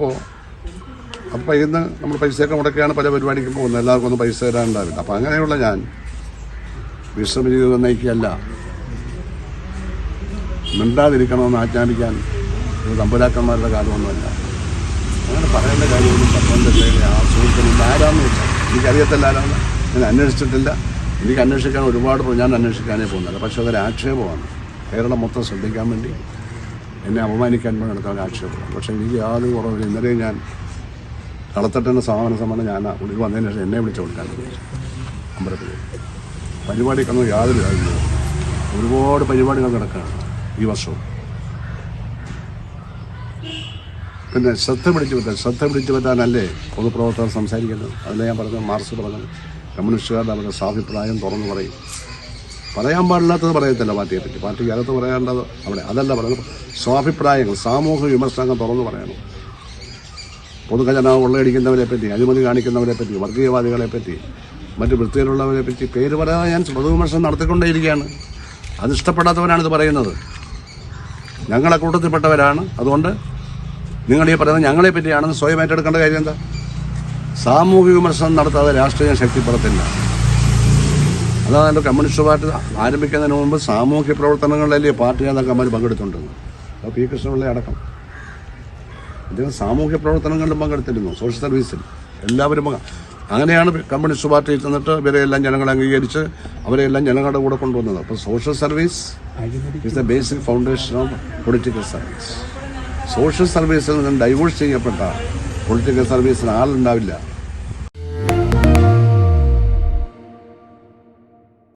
അപ്പോൾ അപ്പോൾ ഇന്ന് നമ്മൾ പൈസയൊക്കെ മുടക്കിയാണ് പല പരിപാടിക്കും പോകുന്നത്. എല്ലാവർക്കും ഒന്നും പൈസ തരാനുണ്ടാവില്ല. അപ്പോൾ അങ്ങനെയുള്ള ഞാൻ വിശ്രമ ജീവിതം നയിക്കുകയല്ല. മിണ്ടാതിരിക്കണമെന്ന് ആജ്ഞാപിക്കാൻ തമ്പുരാക്കന്മാരുടെ കാലമൊന്നുമല്ല. അങ്ങനെ പറയേണ്ട കാര്യമൊന്നും പത്തനംതിട്ടയിലെ ആ സുഹൃത്തിന് ആരാന്ന് വെച്ചാൽ എനിക്കറിയത്തില്ല ആരാന്ന്. ഞാൻ അന്വേഷിച്ചിട്ടില്ല. എനിക്ക് അന്വേഷിക്കാൻ ഒരുപാട് ഞാൻ അന്വേഷിക്കാനേ പോകുന്നില്ല. പക്ഷേ അതൊരു ആക്ഷേപമാണ് കേരളം മൊത്തം ശ്രദ്ധിക്കാൻ വേണ്ടി എന്നെ അപമാനിക്കാൻ വേണ്ടി നടത്താൻ ആക്ഷേപമാണ് പക്ഷേ എനിക്ക് യാതൊരു കുറവില്ല. ഇന്നലെ ഞാൻ കളത്തട്ടിന്റെ സമാപന സമ്മാനം ഞാൻ ഉള്ളിൽ വന്നതിന് ശേഷം എന്നെ വിളിച്ചു കൊടുക്കാൻ അമ്പലത്തിൽ. പരിപാടിക്കൊന്നും യാതൊരു കാര്യമില്ല ഒരുപാട് പരിപാടികൾ നടക്കുകയാണ് ഈ വർഷവും. പിന്നെ ശ്രദ്ധ പിടിച്ചു പറ്റാൻ ശ്രദ്ധ പിടിച്ചു പറ്റാനല്ലേ പൊതുപ്രവർത്തകർ സംസാരിക്കുന്നത്? അതിൽ ഞാൻ പറഞ്ഞു മാർക്സ് പറഞ്ഞത് കമ്മ്യൂണിസ്റ്റുകാരുടെ അവരുടെ സ്വാഭിപ്രായം തുറന്നു പറയും. പറയാൻ പാടില്ലാത്തത് പറയത്തില്ല പാർട്ടിയെ പറ്റി പാർട്ടിക്ക് അകത്ത് പറയേണ്ടത് അവിടെ അതല്ല പറയുന്നത്. സ്വാഭിപ്രായങ്ങൾ സാമൂഹ്യ വിമർശനങ്ങൾ തുറന്നു പറയണം. പൊതുഖജനാവ് ഉള്ളടിക്കുന്നവരെ പറ്റി അഴിമതി കാണിക്കുന്നവരെ പറ്റി വർഗീയവാദികളെ പറ്റി മറ്റ് വൃത്തിയിലുള്ളവരെ പറ്റി പേര് പറയാതെ ഞാൻ പൊതുവിമർശനം നടത്തിക്കൊണ്ടേയിരിക്കുകയാണ്. അത് ഇഷ്ടപ്പെടാത്തവരാണ് ഇത് പറയുന്നത്. ഞങ്ങളെ കൂട്ടത്തിൽപ്പെട്ടവരാണ്. അതുകൊണ്ട് നിങ്ങൾ ഈ പറയുന്നത് ഞങ്ങളെ പറ്റിയാണെന്ന് സ്വയം ഏറ്റെടുക്കേണ്ട കാര്യം എന്താ? സാമൂഹിക വിമർശനം നടത്താതെ രാഷ്ട്രീയം ശക്തിപ്പെടത്തില്ല. അതാണ് കമ്മ്യൂണിസ്റ്റ് പാർട്ടി ആരംഭിക്കുന്നതിന് മുമ്പ് സാമൂഹ്യ പ്രവർത്തനങ്ങളിലല്ലേ പാർട്ടി നേതാക്കന്മാർ പങ്കെടുത്തുകൊണ്ടിരുന്നത്. അപ്പോൾ പി കൃഷ്ണപിള്ള അടക്കം. അദ്ദേഹം സാമൂഹ്യ പ്രവർത്തനങ്ങളിലും പങ്കെടുത്തിരുന്നു സോഷ്യൽ സർവീസിൽ എല്ലാവരും അങ്ങനെയാണ് കമ്മ്യൂണിസ്റ്റ് പാർട്ടി ചെന്നിട്ട് ഇവരെയെല്ലാം ജനങ്ങളെ അംഗീകരിച്ച് അവരെല്ലാം ജനങ്ങളുടെ കൂടെ കൊണ്ടുവന്നത്. അപ്പോൾ social service is the basic foundation of political service social സർവീസിൽ നിന്ന് ഡൈവേഴ്സ് ചെയ്യപ്പെട്ട പൊളിറ്റിക്കൽ സർവീസിന് ആളുണ്ടാവില്ല.